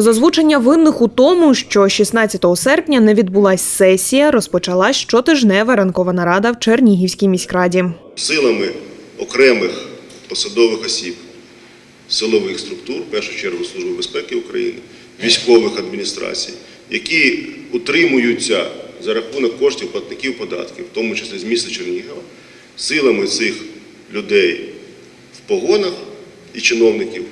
З озвучення винних у тому, що 16 серпня не відбулась сесія, розпочалась щотижнева ранкова нарада в Чернігівській міськраді. силами окремих посадових осіб силових структур, в першу чергу Служби безпеки України, військових адміністрацій, які утримуються за рахунок коштів платників податків, в тому числі з міста Чернігова, силами цих людей в погонах і чиновників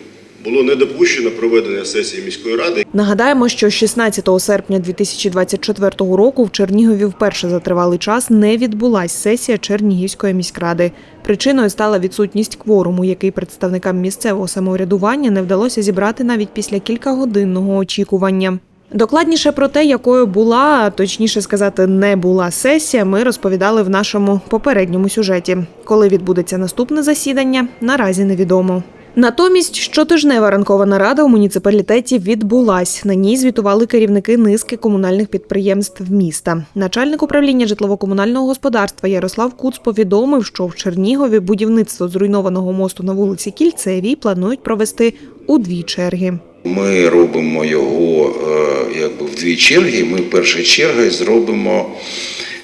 було не допущено проведення сесії міської ради. Нагадаємо, що 16 серпня 2024 року в Чернігові вперше за тривалий час не відбулась сесія Чернігівської міськради. Причиною стала відсутність кворуму, який представникам місцевого самоврядування не вдалося зібрати навіть після кількагодинного очікування. Докладніше про те, якою була, точніше сказати, не була сесія, ми розповідали в нашому попередньому сюжеті. Коли відбудеться наступне засідання, наразі невідомо. Натомість щотижнева ранкова нарада у муніципалітеті відбулась. На ній звітували керівники низки комунальних підприємств міста. Начальник управління житлово-комунального господарства Ярослав Куц повідомив, що в Чернігові будівництво зруйнованого мосту на вулиці Кільцевій планують провести у дві черги. Ми робимо його е, якби в дві черги. Ми першою чергою зробимо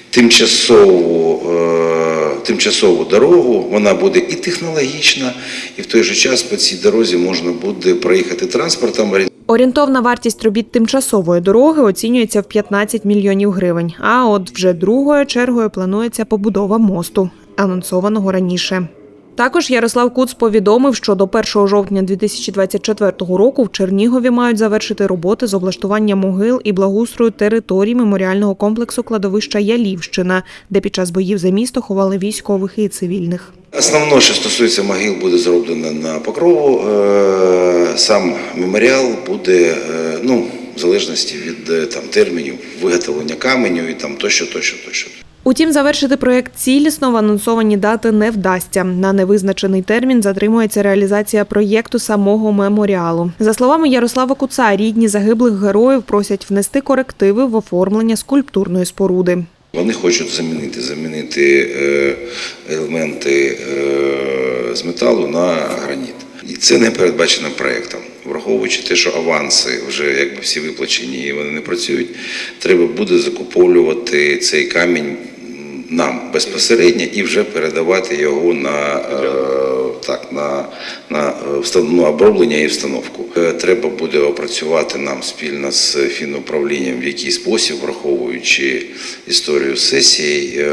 тимчасову, е, тимчасову дорогу. Вона буде і технологічна, і в той же час по цій дорозі можна буде проїхати транспортом. Орієнтовна вартість робіт тимчасової дороги оцінюється в 15 мільйонів гривень. А от вже другою чергою планується побудова мосту, анонсованого раніше. Також Ярослав Куц повідомив, що до 1 жовтня 2024 року в Чернігові мають завершити роботи з облаштування могил і благоустрою територій меморіального комплексу кладовища Ялівщина, де під час боїв за місто ховали військових і цивільних. Основне, що стосується могил, буде зроблено на покрову. Е, Сам меморіал буде, е, ну, в залежності від е, там термінів виготовлення каменю і там тощо, тощо, тощо. Утім, завершити проєкт цілісно в анонсовані дати не вдасться. На невизначений термін затримується реалізація проєкту самого меморіалу. За словами Ярослава Куца, рідні загиблих героїв просять внести корективи в оформлення скульптурної споруди. Вони хочуть замінити, замінити е, елементи е, з металу на граніт. І це не передбачено проєктом. Враховуючи те, що аванси вже якби всі виплачені і вони не працюють, треба буде закуповувати цей камінь нам безпосередньо і вже передавати його на, е, так, на, на е, ну, оброблення і встановку. Е, Треба буде опрацювати нам спільно з фінуправлінням, в який спосіб, враховуючи історію сесії,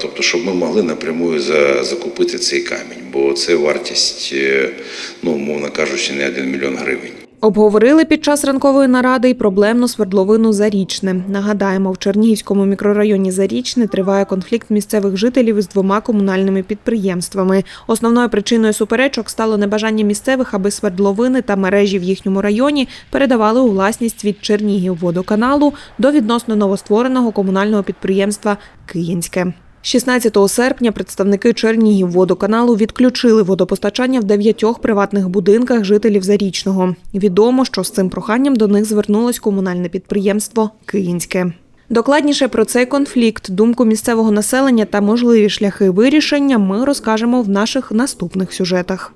тобто, щоб ми могли напряму за, закупити цей камінь, бо це вартість, ну, умовно кажучи, не 1 мільйон гривень. Обговорили під час ранкової наради й проблемну свердловину Зарічне. Нагадаємо, в Чернігівському мікрорайоні Зарічне триває конфлікт місцевих жителів із двома комунальними підприємствами. Основною причиною суперечок стало небажання місцевих, аби свердловини та мережі в їхньому районі передавали у власність від Чернігівводоканалу до відносно новоствореного комунального підприємства Київське. 16 серпня представники Чернігівводоканалу відключили водопостачання в дев'ятьох приватних будинках жителів Зарічного. Відомо, що з цим проханням до них звернулось комунальне підприємство Київське. Докладніше про цей конфлікт, думку місцевого населення та можливі шляхи вирішення ми розкажемо в наших наступних сюжетах.